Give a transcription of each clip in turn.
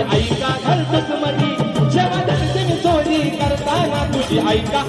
तुझी आई का? घालतस मधी जेव्हा धरते मी चोरी करताना तुझी आई का?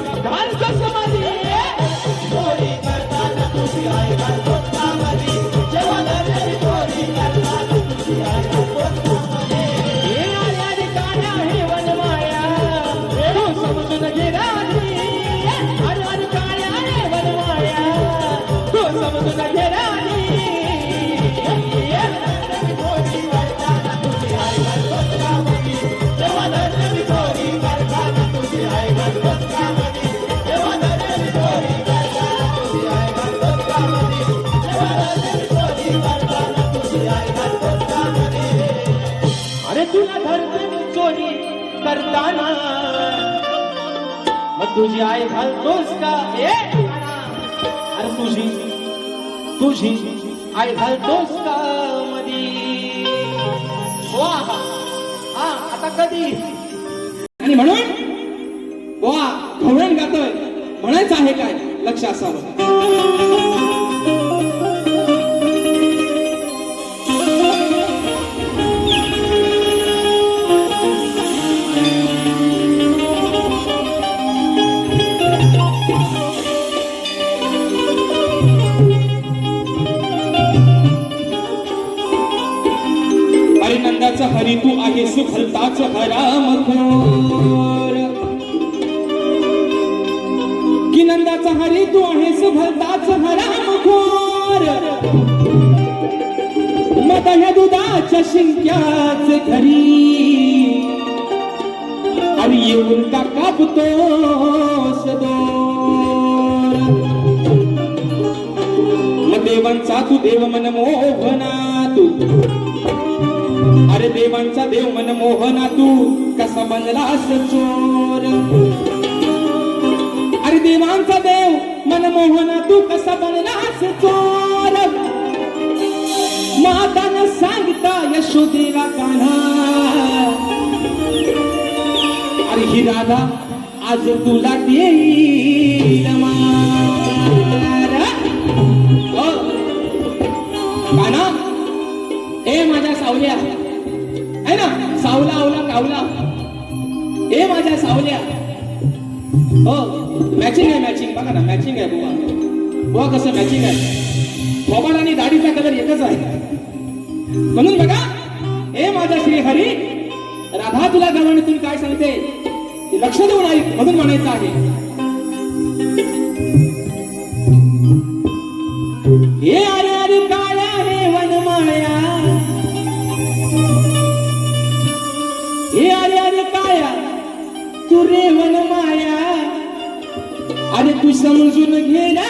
तुझी आई घालतोस का? ए! अरे तुझी तुझी आई घालतोस का मधी? वा हा आता कधी? आणि म्हणून वा खवळण गातोय. म्हणायचं आहे काय? लक्ष असावं. हराम खोर कि नंदाचा हरी तू आहेस भलताच हराम खोर मद ह्या दुधाच्या शिंक्याच घरी अरे येऊन का कापतो मग देवांचा तू देव मन मोहना तू अरे देवांचा देव मन मोहना तू कसा बनलास चोर अरे देवांचा देव मन मोहना तू कसा बनलास चोर. मातानं सांगता यशोदेवा कान्हा. अरे ही राधा आज तुला देईल कान्हा? ए माझ्या सावल्या. आहे ना? सावला आवला कावला. ए माझ्या सावल्या. हो मॅचिंग आहे मॅचिंग बघा ना मॅचिंग आहे बुवा. बुवा कसं मॅचिंग आहे. मोबाईल आणि दाढीचा कलर एकच आहे. म्हणून बघा ए माझ्या श्री हरी राधा तुला गवणीतून काय सांगते? लक्ष देऊन आई म्हणून म्हणायचं आहे. अरे तू समजून घे ना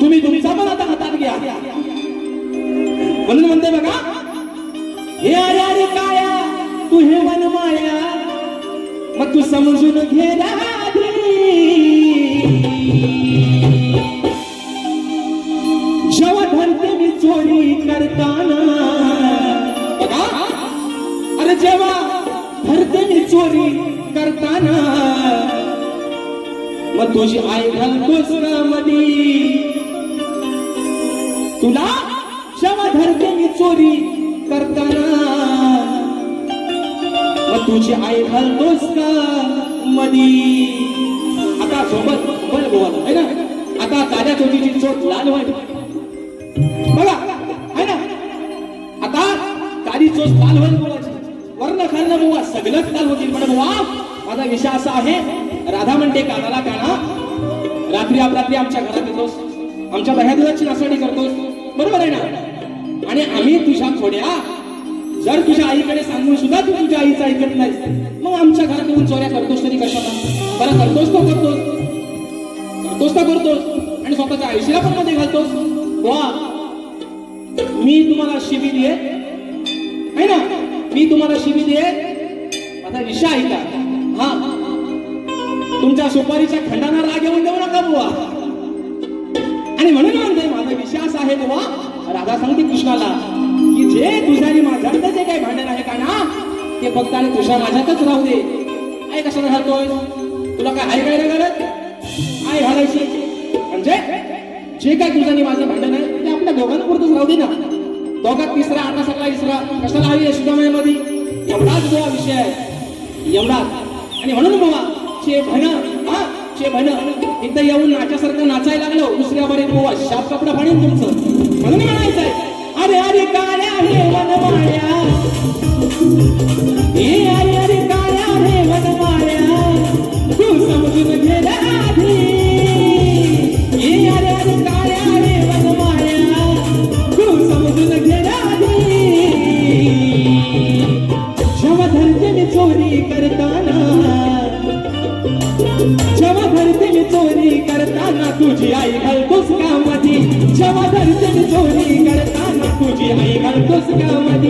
तुम्ही तुमचा पण आता हातात घ्या. म्हणून म्हणते बघा हे अरे अरे काया तू हे वनमाया मग तू समजून घे ना तुझी आई घालतोस ना मधी तुला क्षमा धरते मी चोरी करताना. मग तुझी आई घालतोस का मधी आता सोबत बोल बोल है ना? आता ताज्या चोटीची चोट लाल व्हाय बघा है ना? आता काळी चोच लाल वाट वर्ण खाल्लं बुवा सगळंच लाल होतील. पण बुवा माझा विषय असा आहे राधा म्हणते कानाला काना. रात्री अपरात्री आमच्या घरात येतोस आमच्या दह्या दुधाची नासाडी करतोस बरोबर आहे ना? आणि आम्ही तुझ्या थोड्या जर तुझ्या आईकडे सांगून सुद्धा तू तुझ्या आईचं ऐकत नाही मग आमच्या घरात येऊन चोऱ्या करतोस तरी कशाला? बरं करतोस तो करतोस. करतोस तर करतोस. आणि स्वतःच्या आयुष्याला पण मध्ये घालतोस. वा. तुमच्या खंडाना राग येऊन देऊ नका बुवा. आणि म्हणून म्हणते माझा विषय आहे बुवा राधा सांगते कृष्णाला की जे तुझ्याने आणि जे काही भांडण आहे का ना ते फक्त आणि तुझ्या माझ्यातच राहू दे. आई कशाला घालतोय तुला काय आई काय घालत? आई घालायची. म्हणजे जे काय तुझ्याने माझं भांडण आहे ते आपल्या दोघांपुरतच राहू दे ना. दोघात तिसरा आता सगळा इसरा कशाला हवी आहे एवढाच गोवा विषय आहे. एवढाच. आणि म्हणून बाबा चे भणं हा चे इथं येऊन नाच्यासारखं नाचायला लागलो दुसऱ्या बरे गोवा शाप कपडा पाणी तुमचं. म्हणून म्हणायचंय अरे अरे काळ्या हे वनमाळ्या. आई घालतोस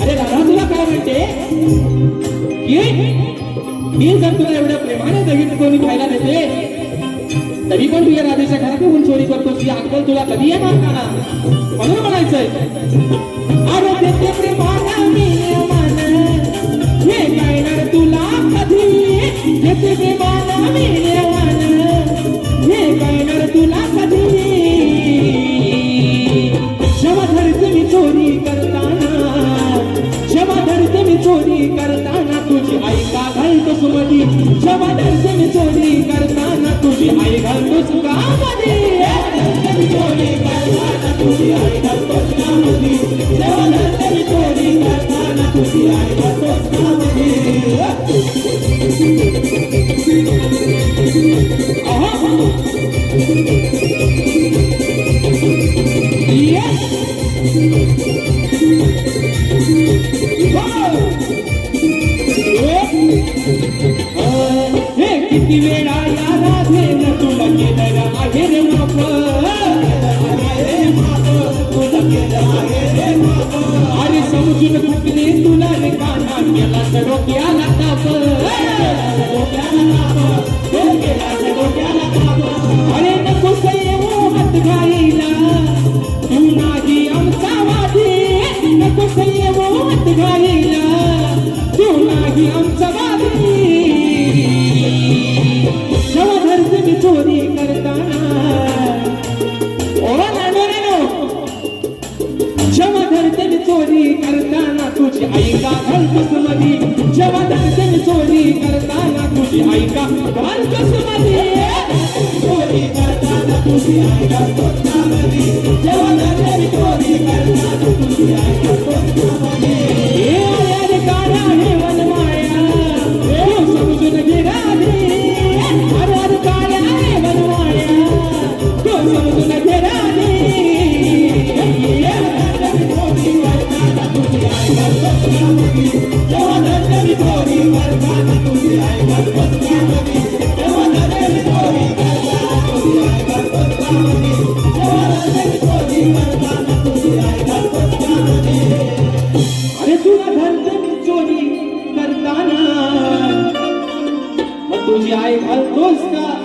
अरे दादा तुला काय म्हणते मी जर तुला एवढ्या प्रेमाने दहीत कोणी खायला देते तरी पण तुझ्या राधेच्या घरात चोरी करतोस ही अक्कल तुला कधी येणार का ना म्हणून म्हणायचंय किती वेळा या राधेन तुला केलं रे आहे रे माफ अरे समजून तुला रे केला तर डोक्याला ताप. डोक्याला ताप. डोक्याला डोक्याला ताप. अरे नको येऊ हात घाईला तू नाही आमचा वादी. नको हात घाईला तू नाही आमचा तुझी आई का घालतोस मधी चोरी करताना तुझी आई घालतोस का मधी जेव्हा धरते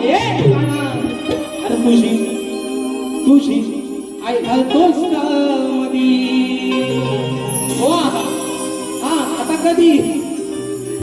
अरे तुझी तुझी आई घालतोस का मधी हो हा आता कधी